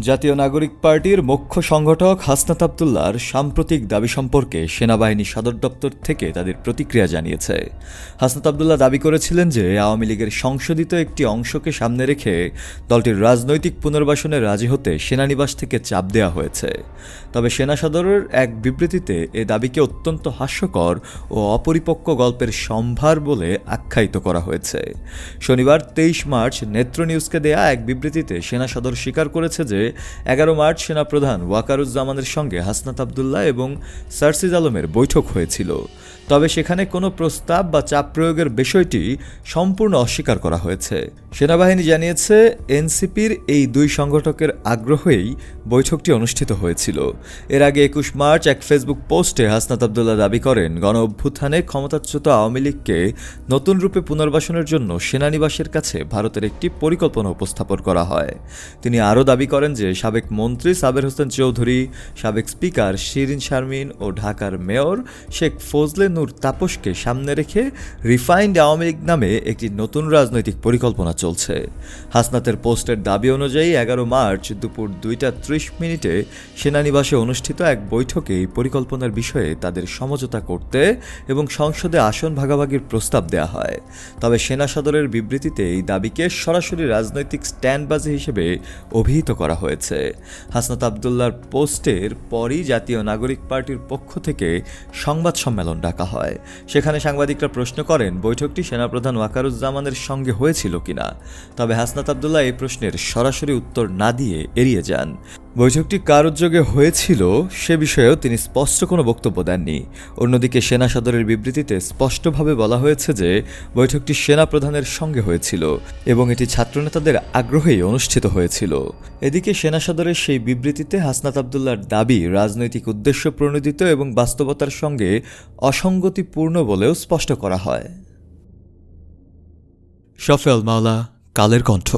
জাতীয় নাগরিক পার্টির মুখ্য সংগঠক হাসনাত আবদুল্লার সাম্প্রতিক দাবি সম্পর্কে সেনাবাহিনী সদর দপ্তর থেকে তাদের প্রতিক্রিয়া জানিয়েছে। হাসনাত আবদুল্লাহ দাবি করেছিলেন যে, আওয়ামী লীগের সংশোধিত একটি অংশকে সামনে রেখে দলটির রাজনৈতিক পুনর্বাসনে রাজি হতে সেনানিবাস থেকে চাপ দেওয়া হয়েছে। তবে সেনা সদরের এক বিবৃতিতে এ দাবিকে অত্যন্ত হাস্যকর ও অপরিপক্ক গল্পের সম্ভার বলে আখ্যায়িত করা হয়েছে। শনিবার তেইশ মার্চ নেত্র নিউজকে দেয়া এক বিবৃতিতে সেনা সদর স্বীকার করেছে যে এগারো মার্চ সেনাপ্রধান ওয়াকারুজ্জামানের সঙ্গে হাসনাত আবদুল্লাহ এবং সার্সিজ আলমের বৈঠক হয়েছিল। তবে সেখানে কোনো প্রস্তাব বা চাপ প্রয়োগের বিষয়টি সম্পূর্ণ অস্বীকার করা হয়েছে। সেনাবাহিনী জানিয়েছে, এনসিপির এই দুই সংগঠকের আগ্রহেই বৈঠকটি অনুষ্ঠিত হয়েছিল। এর আগে একুশ মার্চ এক ফেসবুক পোস্টে হাসনাত আবদুল্লাহ দাবি করেন গণ অভ্যুত্থানে ক্ষমতাচ্যুত আওয়ামী লীগকে নতুন রূপে পুনর্বাসনের জন্য সেনানিবাসের কাছে ভারতের একটি পরিকল্পনা উপস্থাপন করা হয়। তিনি আরও দাবি করেন যে সাবেক মন্ত্রী সাবের হোসেন চৌধুরী, সাবেক স্পিকার শিরিন শারমিন ও ঢাকার মেয়র শেখ ফজলে নূর তাপসকে সামনে রেখে রিফাইন্ড আওয়ামী লীগ নামে একটি নতুন রাজনৈতিক পরিকল্পনা চলছে। হাসনাতের পোস্টের দাবি অনুযায়ী এগারো মার্চ দুপুর দুইটা ত্রিশ মিনিটে সেনানিবাসে অনুষ্ঠিত এক বৈঠকে এই পরিকল্পনার বিষয়ে তাদের সমঝোতা করতে এবং সংসদে আসন ভাগাভাগির প্রস্তাব দেওয়া হয়। তবে সেনা সদরের বিবৃতিতে এই দাবিকে সরাসরি রাজনৈতিক স্ট্যান্ডবাজি হিসেবে অভিহিত করা হয়েছে। হাসনাত আবদুল্লার পোস্টের পরই জাতীয় নাগরিক পার্টির পক্ষ থেকে সংবাদ সম্মেলন ডাকা হয়। সেখানে সাংবাদিকরা প্রশ্ন করেন, বৈঠকটি সেনাপ্রধান ওয়াকারুজ্জামানের সঙ্গে হয়েছিল কিনা? তবে হাসনাত আবদুল্লাহ এই প্রশ্নের সরাসরি উত্তর না দিয়ে এড়িয়ে যান। বৈঠকটি কার উদ্যোগে হয়েছিল সে বিষয়েও তিনি স্পষ্ট কোনো বক্তব্য দেননি। অন্যদিকে সেনা সদরের বিবৃতিতে স্পষ্টভাবে বলা হয়েছে যে, বৈঠকটি সেনা প্রধানের সঙ্গে হয়েছিল এবং এটি ছাত্রনেতাদের আগ্রহেই অনুষ্ঠিত হয়েছিল। এদিকে সেনা সদরের সেই বিবৃতিতে হাসনাত আবদুল্লার দাবি, রাজনৈতিক উদ্দেশ্য প্রণোদিত এবং বাস্তবতার সঙ্গে অসঙ্গতিপূর্ণ বলেও স্পষ্ট করা হয়। শফেল মাওলা, কালের কণ্ঠ।